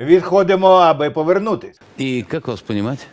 відходимо, аби повернутись. И как вас понимать?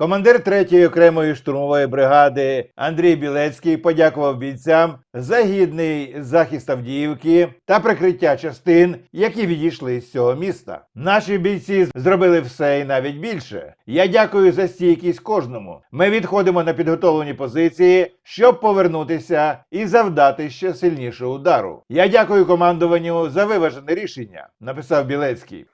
Командир 3-ї окремої штурмової бригади Андрій Білецький подякував бійцям за гідний захист Авдіївки та прикриття частин, які відійшли з цього міста. Наші бійці зробили все і навіть більше. Я дякую за стійкість кожному. Ми відходимо на підготовлені позиції, щоб повернутися і завдати ще сильнішого удару. Я дякую командуванню за виважене рішення, написав Білецький.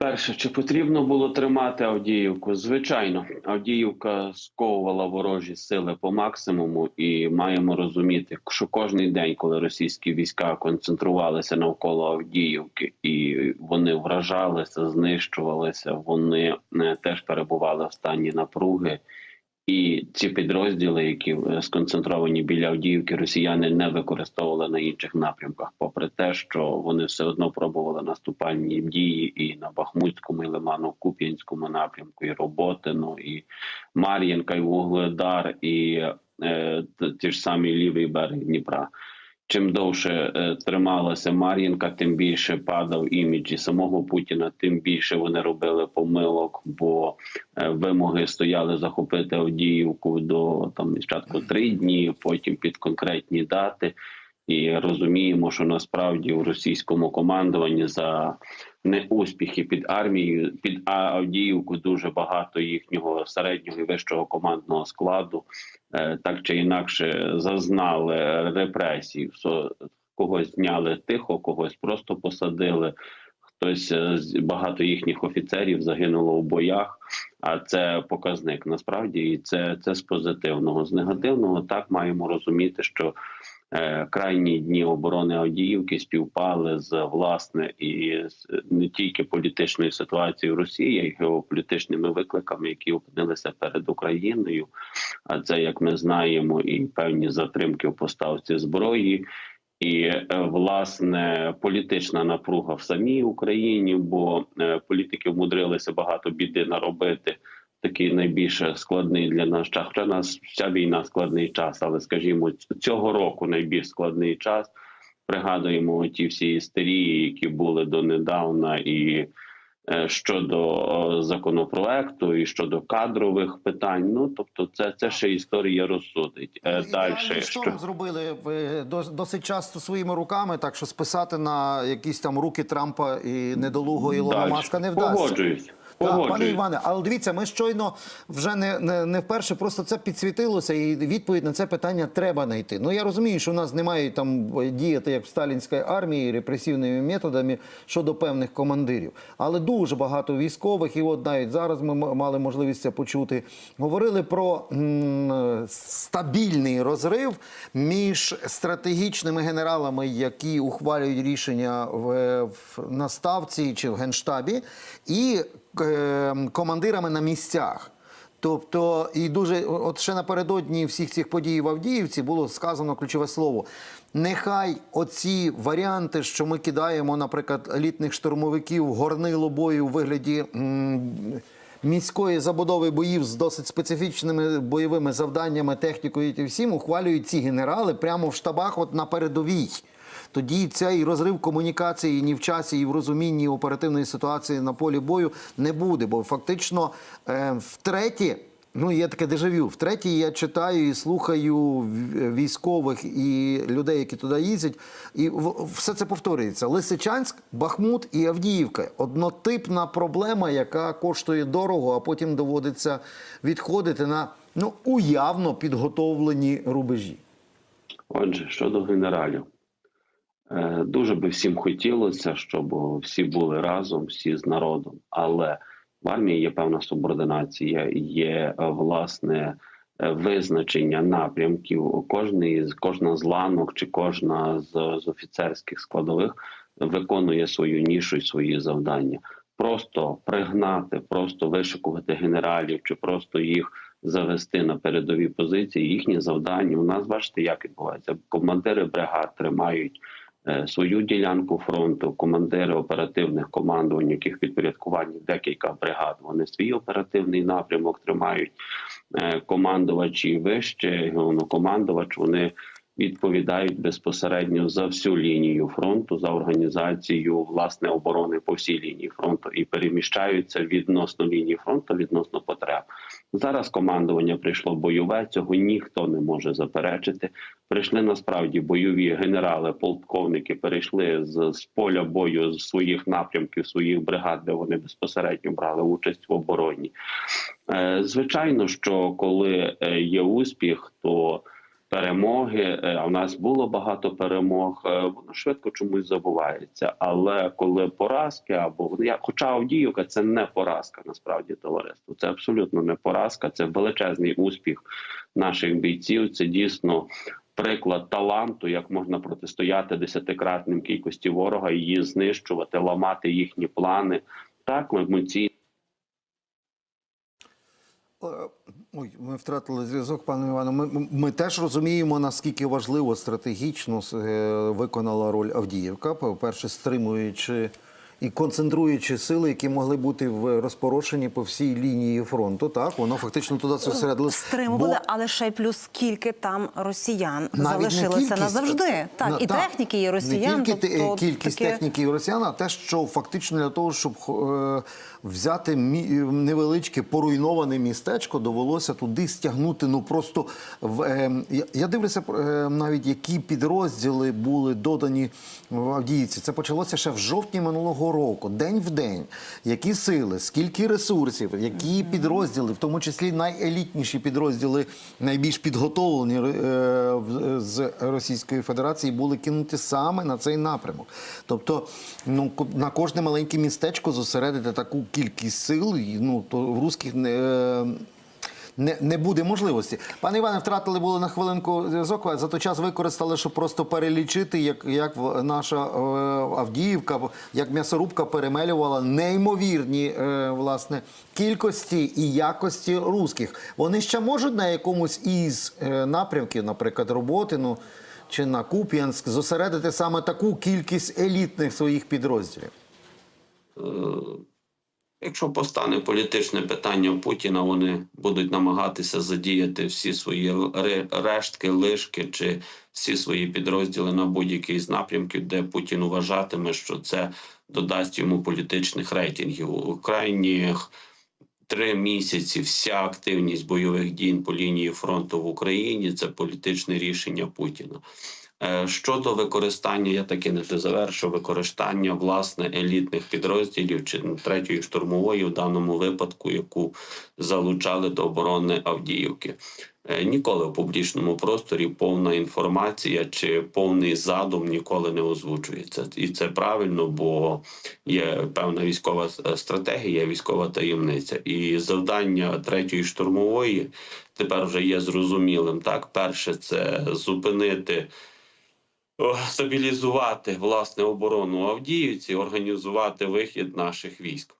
Перше, чи потрібно було тримати Авдіївку? Звичайно, Авдіївка сковувала ворожі сили по максимуму, і маємо розуміти, що кожний день, коли російські війська концентрувалися навколо Авдіївки, і вони вражалися, знищувалися, вони е, теж перебували в стані напруги. І ці підрозділи, які е, сконцентровані біля Авдіївки, росіяни не використовували на інших напрямках, попри те, що вони все одно пробували наступальні дії і на Бахмутському, і Лиману-Куп'янському напрямку, і Роботину, і Мар'їнка, і Вугледар, і е, ті ж самі лівий берег Дніпра. Чим довше е, трималася Мар'їнка, тим більше падав імідж і самого Путіна, тим більше вони робили помилок, бо е, вимоги стояли захопити Авдіївку до там спочатку три дні, потім під конкретні дати. І розуміємо, що насправді у російському командуванні за неуспіхи під армією під Авдіївку дуже багато їхнього середнього і вищого командного складу так чи інакше зазнали репресій. Когось зняли тихо, когось просто посадили. Хтось е, з- багато їхніх офіцерів загинуло у боях. А це показник насправді, і це, це з позитивного. З негативного так маємо розуміти, що е, крайні дні оборони Авдіївки співпали з власне і не тільки політичною ситуацією Росії, а й геополітичними викликами, які опинилися перед Україною. А це, як ми знаємо, і певні затримки в поставці зброї. І е, власне політична напруга в самій Україні, бо е, політики вмудрилися багато біди наробити. Такий найбільш складний для нас час. Хоча у нас вся війна складний час, але скажімо, цього року найбільш складний час. Пригадуємо ті всі істерії, які були донедавна, і е, щодо е, законопроекту, і щодо кадрових питань. Ну тобто, це, це ще історія розсудить. Е, Далі шторм зробили ви досить часто своїми руками, так що списати на якісь там руки Трампа і недолугого Ілона Маска не вдасться. Погоджуюсь. Так, пане Іване, але дивіться, ми щойно вже не, не, не вперше просто це підсвітилося, і відповідь на це питання треба знайти. Ну я розумію, що в нас немає там діяти як в сталінській армії репресивними методами щодо певних командирів. Але дуже багато військових, і от навіть зараз ми мали можливість це почути, говорили про м, стабільний розрив між стратегічними генералами, які ухвалюють рішення в, в наставці чи в генштабі, і е, командирами на місцях. Тобто, і дуже от ще напередодні всіх цих подій в Авдіївці було сказано ключове слово. Нехай оці варіанти, що ми кидаємо, наприклад, елітних штурмовиків горнило бою у вигляді міської забудови боїв з досить специфічними бойовими завданнями, технікою і всім, ухвалюють ці генерали прямо в штабах, от на передовій. Тоді цей розрив комунікації ні в часі, і в розумінні оперативної ситуації на полі бою не буде. Бо фактично е, втретє, ну є таке дежавю. Втретє, я читаю і слухаю військових і людей, які туди їздять, і все це повторюється: Лисичанськ, Бахмут і Авдіївка. Однотипна проблема, яка коштує дорого, а потім доводиться відходити на ну уявно підготовлені рубежі. Отже, щодо генералів, дуже би всім хотілося, щоб всі були разом, всі з народом. Але в армії є певна субординація, є е, власне е, визначення напрямків. Кожний з кожна з ланок чи кожна з, з офіцерських складових виконує свою нішу і свої завдання. Просто пригнати, просто вишикувати генералів чи просто їх завести на передові позиції. Їхні завдання у нас бачите, як відбувається. Командири бригад тримають е, свою ділянку фронту, командири оперативних командувань, яких підпорядкуванні декілька бригад. Вони свій оперативний напрямок тримають. Е, командувачі вище, головнокомандувач, вони відповідають безпосередньо за всю лінію фронту, за організацію власне оборони по всій лінії фронту і переміщаються відносно лінії фронту, відносно потреб. Зараз командування прийшло бойове. Цього ніхто не може заперечити. Прийшли насправді бойові генерали, полковники перейшли з, з поля бою з своїх напрямків, своїх бригад, де вони безпосередньо брали участь в обороні. Е, Звичайно, що коли е, є успіх, то перемоги, е, а в нас було багато перемог, воно швидко чомусь забувається. Але коли поразки, або я, хоча Авдіївка це не поразка, насправді товариство, це абсолютно не поразка, це величезний успіх наших бійців. Це дійсно. Приклад таланту, як можна протистояти десятикратним кількості ворога, її знищувати, ламати їхні плани. Так, емоційно Е, Ой, ми втратили зв'язок, пане Івано. Ми, ми- теж розуміємо, наскільки важливо стратегічно е, виконала роль Авдіївка. По-перше, стримуючи і концентруючи сили, які могли бути в розпорошенні по всій лінії фронту. Так, воно фактично туди зосередилось. Стримували, Бо- але ще й плюс скільки там росіян Навіть залишилося кількість, назавжди. Так, на- і техніки, і росіян. Не тільки тобто кількість таке- техніки і росіян, а те, що фактично для того, щоб е, взяти мі- невеличке поруйноване містечко, довелося туди стягнути. Ну просто в е, я, я дивлюся е, навіть які підрозділи були додані в Авдіївці. Це почалося ще в жовтні минулого року, день в день. Які сили, скільки ресурсів, які підрозділи, в тому числі найелітніші підрозділи, найбільш підготовлені е, в- з Російської Федерації, були кинуті саме на цей напрямок. Тобто, ну на кожне маленьке містечко зосередити таку кількість сил, ну то в русських не. Е, Не, не буде можливості. Пане Іване, втратили були на хвилинку зв'язок, а за той час використали, щоб просто перелічити, як, як наша е, Авдіївка, як м'ясорубка перемелювала неймовірні е, власне кількості і якості русських. Вони ще можуть на якомусь із е, напрямків, наприклад, роботи, ну чи на Куп'янськ, зосередити саме таку кількість елітних своїх підрозділів. Якщо постане політичне питання Путіна, вони будуть намагатися задіяти всі свої ре- рештки, лишки чи всі свої підрозділи на будь-який з напрямків, де Путін вважатиме, що це додасть йому політичних рейтингів. У крайніх три місяці вся активність бойових дій по лінії фронту в Україні це політичне рішення Путіна. Е, Щодо використання, я таки не завершу використання власне елітних підрозділів чи третьої штурмової в даному випадку, яку залучали до оборони Авдіївки. Е, Ніколи в публічному просторі повна інформація чи повний задум ніколи не озвучується, і це правильно, бо є певна військова е, стратегія, військова таємниця, і завдання третьої штурмової тепер вже є зрозумілим. Так, перше це зупинити стабілізувати власне оборону Авдіївці, організувати вихід наших військ.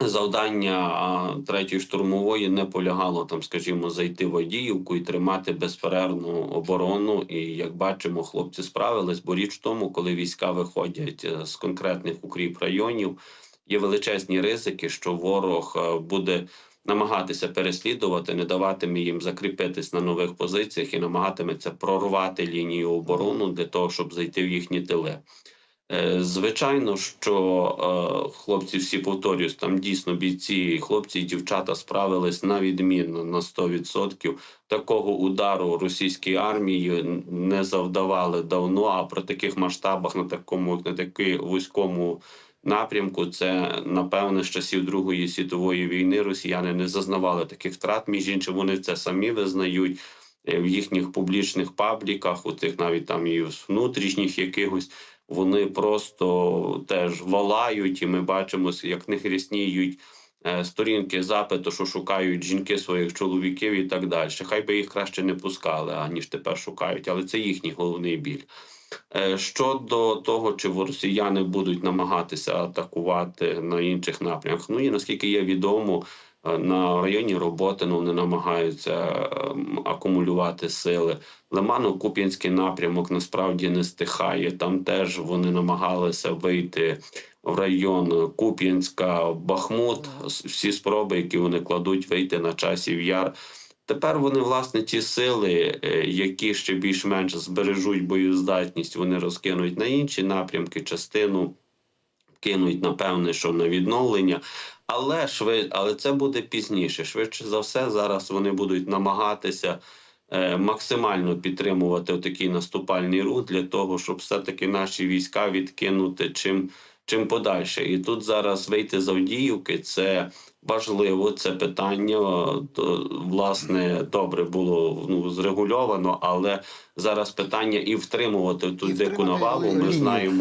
Завдання третьої штурмової не полягало там, скажімо, зайти в Авдіївку і тримати безперервну оборону. І як бачимо, хлопці справились. Бо річ в тому, коли війська виходять е, з конкретних укріп районів, є величезні ризики, що ворог е, буде намагатися переслідувати, не даватиме їм закріпитись на нових позиціях і намагатиметься прорвати лінію оборону для того, щоб зайти в їхні тили. Е, Звичайно, що е, хлопці всі повторюсь, там дійсно бійці, хлопці і дівчата справились на відмінно на 100%. Такого удару російській армії не завдавали давно. А при таких масштабах на такому на такій вузькому напрямку, це напевне з часів Другої світової війни росіяни не зазнавали таких втрат. Між іншим, вони це самі визнають е, в їхніх публічних пабліках, у тих навіть там і внутрішніх якихось. Вони просто теж волають, і ми бачимо, як них рісніють е, сторінки запиту, що шукають жінки своїх чоловіків і так далі. Хай би їх краще не пускали, аніж тепер шукають, але це їхній головний біль. Е, Щодо того, чи росіяни будуть намагатися атакувати на інших напрямках, ну і наскільки є відомо, е, на районі роботи ну, вони намагаються ем, акумулювати сили. Лимано-Куп'янський напрямок насправді не стихає. Там теж вони намагалися вийти в район Куп'янська, Бахмут. Всі спроби, які вони кладуть, вийти на часів яр. Тепер вони, власне, ті сили, е, які ще більш-менш збережуть боєздатність, вони розкинуть на інші напрямки, частину кинуть, напевне, що на відновлення. Але швид... але це буде пізніше. Швидше за все, зараз вони будуть намагатися е, максимально підтримувати такий наступальний рух для того, щоб все-таки наші війська відкинути чим, чим подальше. І тут зараз вийти з Авдіївки це важливо. Це питання то, власне добре було ну, зрегульовано, але зараз питання і втримувати ту І дику навалу. Ми знаємо.